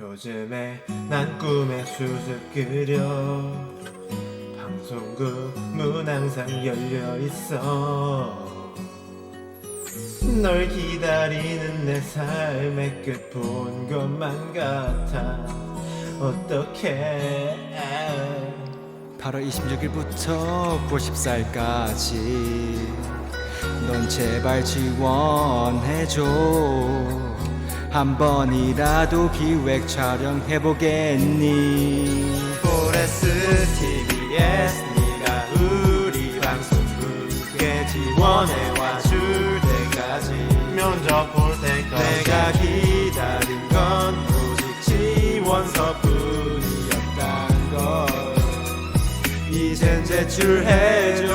요즘에 난 꿈에 수습 그려. 방송국 문 항상 열려 있어. 널 기다리는 내 삶의 끝본 것만 같아. 어떡해 8월 26일부터 94일까지 넌 제발 지원해줘 한 번이라도 기획 촬영해보겠니? 포레스 TBS 네가 우리 방송국에 지원해와 줄 때까지. 면접 볼 때까지. 내가 기다린 건 오직 지원서뿐이었단 걸. 이젠 제출해줘